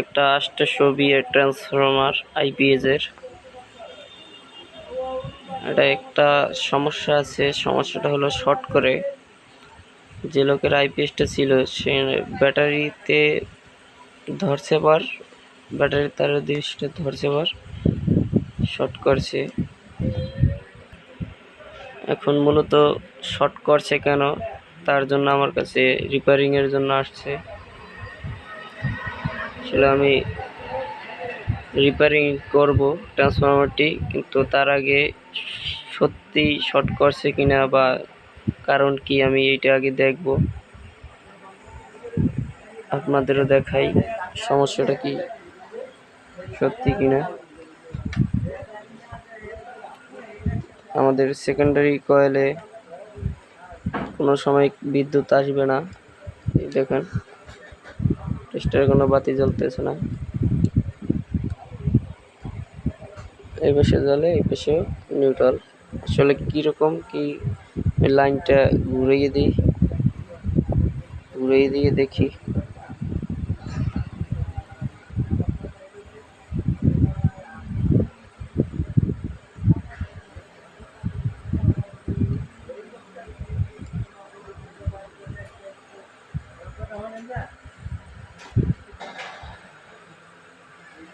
একটা আষ্টশো বিয়ের ট্রান্সফরমার আইপিএস এর এটা একটা সমস্যা আছে, সমস্যাটা হলো শর্ট করে। যে লোকের আইপিএসটা ছিল, সে ব্যাটারিতে ধরছে বার ব্যাটারি তারের দৃষ্টিতে ধরছে বার শর্ট করছে। এখন মূলত শর্ট করছে কেন? তার জন্য আমার কাছে রিপেয়ারিংয়ের জন্য আসছে। আসলে আমি রিপেয়ারিং করব ট্রান্সফরমারটি কিন্তু তার আগে সত্যি শর্ট করছে কিনা বা কারণ কি আমি এইটা আগে দেখব। আপনাদেরও দেখাই সমস্যাটা কি, সত্যি কিনা। আমাদের সেকেন্ডারি কয়েলে কোনো সময় বিদ্যুৎ আসবে না। দেখেন। টেস্টারে কোনো বাতি জ্বলতেছে না। এই পাশে জ্বলে, এই পাশে নিউট্রাল আসলে কীরকম কি লাইনটা ঘুরিয়ে দিই, ঘুরিয়ে দিয়ে দেখি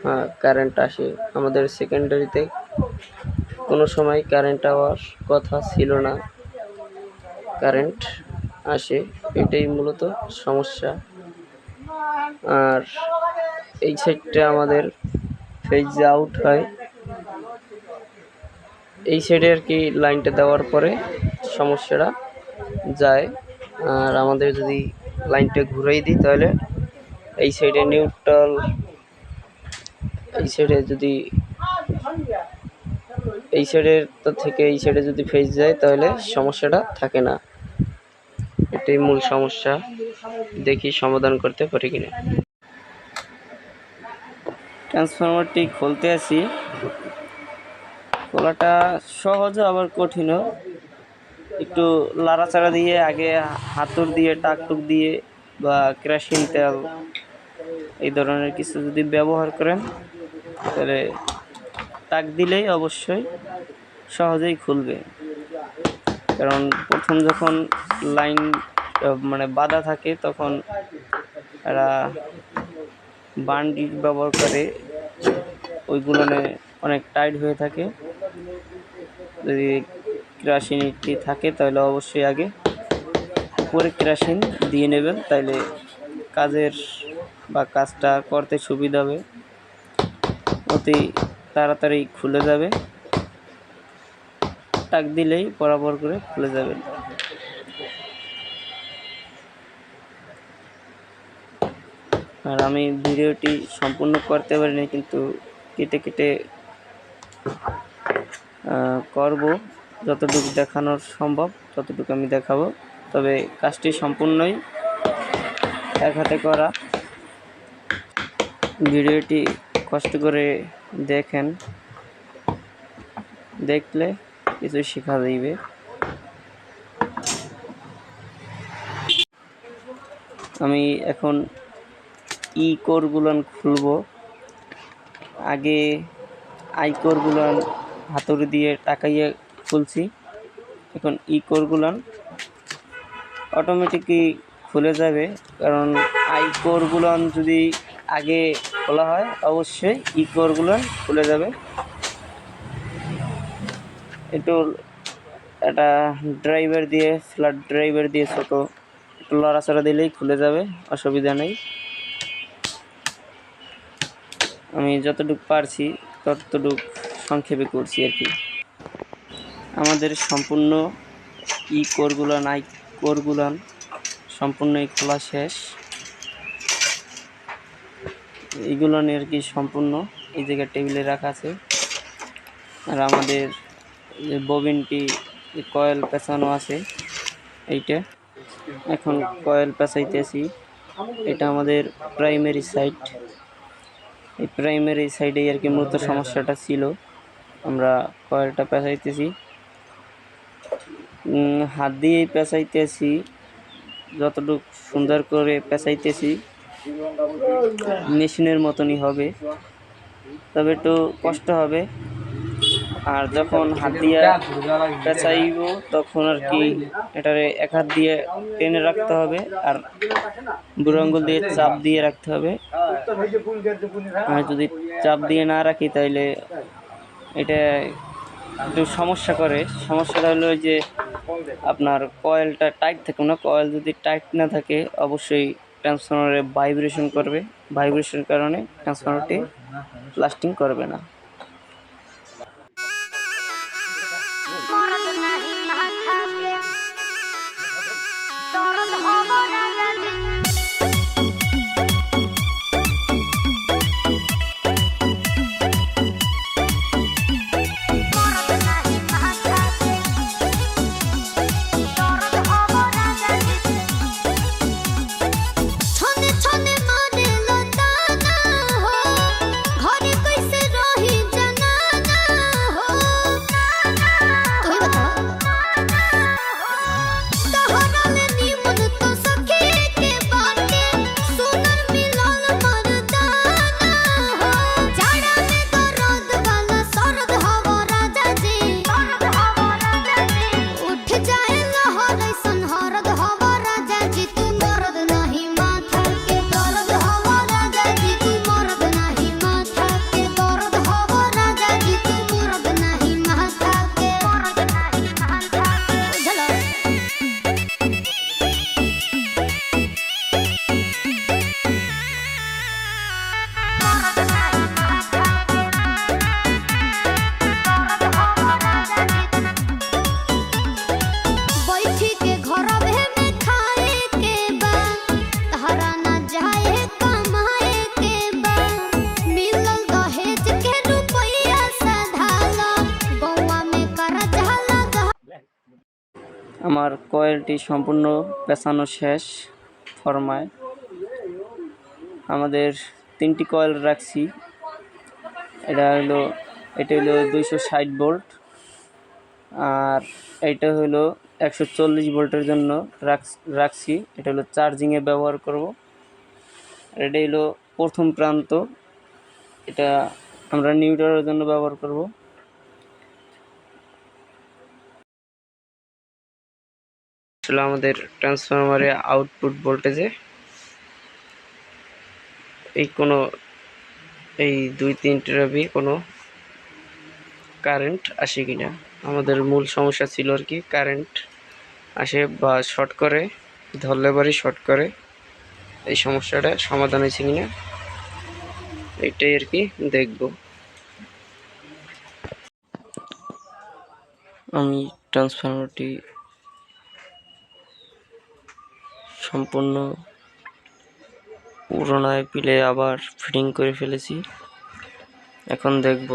হ্যাঁ কারেন্ট আসে। আমাদের সেকেন্ডারিতে কোনো সময় কারেন্ট আওয়ার কথা ছিল না। কারেন্ট আসে, এটাই মূলত সমস্যা। আর এই সাইডটা আমাদের ফেজ আউট হয়। এই সাইডে আর কি লাইনটা দেওয়ার পরে সমস্যাটা যায়। আর আমাদের যদি লাইনটা ঘুরাই দিই, তাহলে এই সাইডে নিউট্রাল এই সাইডে যদি এই সাইডের থেকে এই সাইডে যদি ফেজ যায়, তাহলে সমস্যাটা থাকে না। এটাই মূল সমস্যা। দেখি সমাধান করতে পারি কিনা। ট্রান্সফরমারটি খুলতে আসি খোলাটা সহজও আবার কঠিনও। একটু লাড়াচাড়া দিয়ে আগে হাতুর দিয়ে, টাকটুক দিয়ে বা কেরাসিন তেল এই ধরনের কিছু যদি ব্যবহার করেন তাহলে তাক দিলেই অবশ্যই সহজেই খুলবে। কারণ প্রথম যখন লাইন মানে বাধা থাকে, তখন এরা বান্ডি ব্যবহার করে, ওইগুলো অনেক টাইট হয়ে থাকে। যদি কেরাসিনটি থাকে, তাহলে অবশ্যই আগে উপরে কেরাসিন দিয়ে নেবেন তাহলে কাজের বা কাজটা করতে সুবিধা হবে। অতি তাড়াতাড়ি খুলে যাবে। টাক দিলেই বরাবর করে খুলে যাবে। আর আমি ভিডিওটি সম্পূর্ণ করতে পারিনি, কিন্তু কেটে কেটে করব। যতটুকু দেখানোর সম্ভব, ততটুকু আমি দেখাবো। তবে কাজটি সম্পূর্ণই এক হাতে করা। ভিডিওটি কষ্ট করে দেখেন, দেখলে কিছু শেখা যাইবে। আমি এখন ই কোরগুলো খুলব। আগে আই কোরগুলো হাতুড়ি দিয়ে টাকাইয়ে খুলছি। এখন ই কোরগুলো অটোমেটিকই খুলে যাবে। কারণ আই কোরগুলো যদি আগে খোলা হয়, অবশ্যই ই কোরগুলো খুলে যাবে। একটু একটা ড্রাইভার দিয়ে, ফ্ল্যাট ড্রাইভার দিয়ে ছোটো, একটু লড়াচড়া দিলেই খুলে যাবে, অসুবিধা নেই। আমি যতটুকু পারছি, ততটুকু সংক্ষেপে করছি আর কি। আমাদের সম্পূর্ণ ই কোরগুলান আই কোরগুলান সম্পূর্ণই খোলা শেষ। এইগুলো নিয়ে আর কি সম্পূর্ণ এই জায়গায় টেবিলে রাখা আছে। আর আমাদের যে ববিনটি কয়েল পেঁচানো আছে, এইটা এখন কয়েল পেঁচাইতেছি। এটা আমাদের প্রাইমারি সাইট। এই প্রাইমারি সাইডেই আর কি মূলত সমস্যাটা ছিল। আমরা কয়েলটা পেঁচাইতেছি। হাত দিয়েই পেঁচাইতেছি। যতটুকু সুন্দর করে পেঁচাইতেছি। মেশিনের মতনই হবে। তবে একটু কষ্ট হবে। আর যখন হাত দিয়ে পেঁচাইব, তখন আর কি এটারে এক হাত দিয়ে টেনে রাখতে হবে আর বুড়ো আঙ্গুল দিয়ে চাপ দিয়ে রাখতে হবে। আর যদি চাপ দিয়ে না রাখি তাহলে এটা একটু সমস্যা করে। সমস্যাটা হলো যে আপনার কয়েলটা টাইট থাকে না কয়েল যদি টাইট না থাকে, অবশ্যই ট্রান্সফরমারে ভাইব্রেশন করবে। ভাইব্রেশন কারণে ট্রান্সফরমারটি লাস্টিং করবে না। আমার কয়েলটি সম্পূর্ণ পেঁচানো শেষ ফরমায়। আমাদের তিনটি কয়েল রাখছি। এটা হলো এটা হলো দুইশো ষাট ভোল্ট আর এটা হলো একশো চল্লিশ ভোল্টের জন্য রাখ- রাখছি। এটা হলো চার্জিংয়ে ব্যবহার করব। আর এটা হলো প্রথম প্রান্ত। এটা আমরা নিউটারের জন্য ব্যবহার করব। আসলে আমাদের ট্রান্সফরমারে আউটপুট ভোল্টেজে এই কোনো, এই দুই তিনটে রবি কোনো কারেন্ট আসে কিনা। আমাদের মূল সমস্যা ছিল আর কি কারেন্ট আসে বা শর্ট করে, ধরলে বাড়ি শর্ট করে। এই সমস্যাটা সমাধান হয়েছে কিনা এইটাই আর কি দেখব। আমি ট্রান্সফরমারটি সম্পূর্ণ পুরোনায় পিলে আবার ফিটিং করে ফেলেছি। এখন দেখব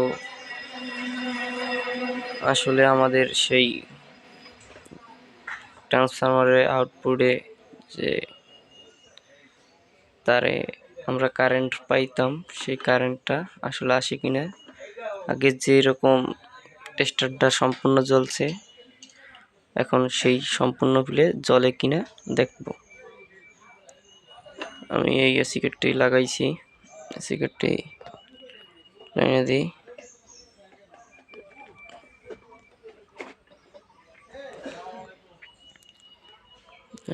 আসলে আমাদের সেই ট্রান্সফরমারের আউটপুটে যে তারে আমরা কারেন্ট পাইতাম, সেই কারেন্টটা আসলে আসে কি না আগে যেরকম টেস্টারটা সম্পূর্ণ জ্বলছে, এখন সেই সম্পূর্ণ পিলে জলে কিনা দেখব। আমি এই সিকেটটি লাগাইছি। সিকেটটি লাইনে দিই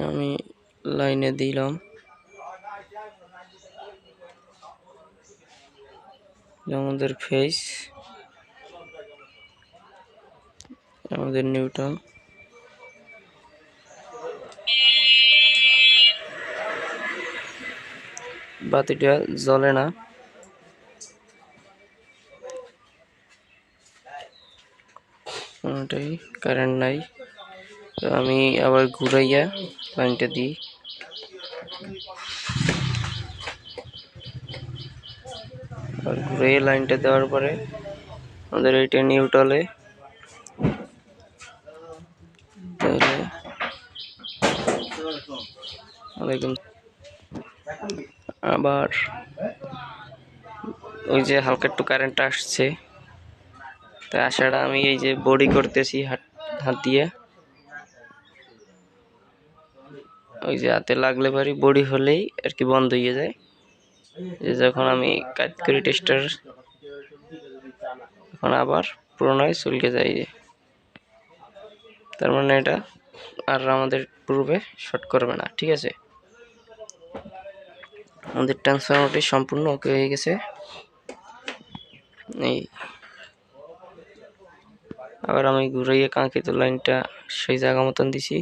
আমি লাইনে দিলাম। আমাদের ফেস আমাদের নিউটন বাতিটা জ্বলে না। কোনোটাই কারেন্ট নাই। তো আমি আবার ঘুরাইয়া লাইনটা দিই। আর ঘুরাইয়া লাইনটা দেওয়ার পরে আমাদের এইটা নিউট্রালে তাহলে, ওয়ালাইকুম আবার ওই যে হালকা একটু কারেন্ট আসছে। তাই আসাটা আমি এই যে বডি করতেছি হাত হাত দিয়ে। ওই যে হাতে লাগলে পারি বডি হলেই আর কি বন্ধ হয়ে যায়। যে যখন আমি কাজ করি টেস্টার তখন আবার পুরোনোয় চলকে যায় যে। তার মানে এটা আর আমাদের পূর্বে শর্ট করবে না, ঠিক আছে? আমাদের ট্রান্সফরমারটি সম্পূর্ণ ওকে হয়ে গেছে। এই। আবার আমি ঘুরাইয়ে কাঙ্ক্ষিত লাইনটা সেই জায়গা মতন দিছি।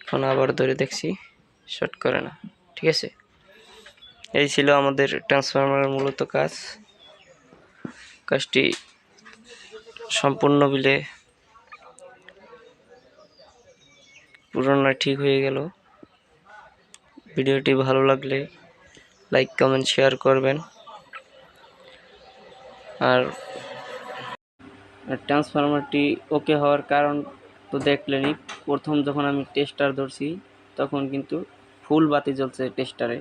এখন আবার ধরে দেখছি শর্ট করে না, ঠিক আছে? এই ছিল আমাদের ট্রান্সফরমারের মূলত কাজ। কাজটি সম্পূর্ণ বিলে পুরোনো ঠিক হয়ে গেল। ভিডিওটি ভালো লাগলে লাইক, কমেন্ট, শেয়ার করবেন। আর ট্রান্সফরমারটি ওকে হওয়ার কারণ তো দেখলেনই। প্রথম যখন আমি টেস্টার ধরছি, তখন কিন্তু ফুল বাতি জ্বলছে টেস্টারে।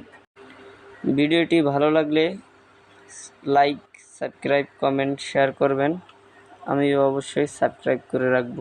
ভিডিওটি ভালো লাগলে লাইক, সাবস্ক্রাইব, কমেন্ট, শেয়ার করবেন। আমি অবশ্যই সাবস্ক্রাইব করে রাখব।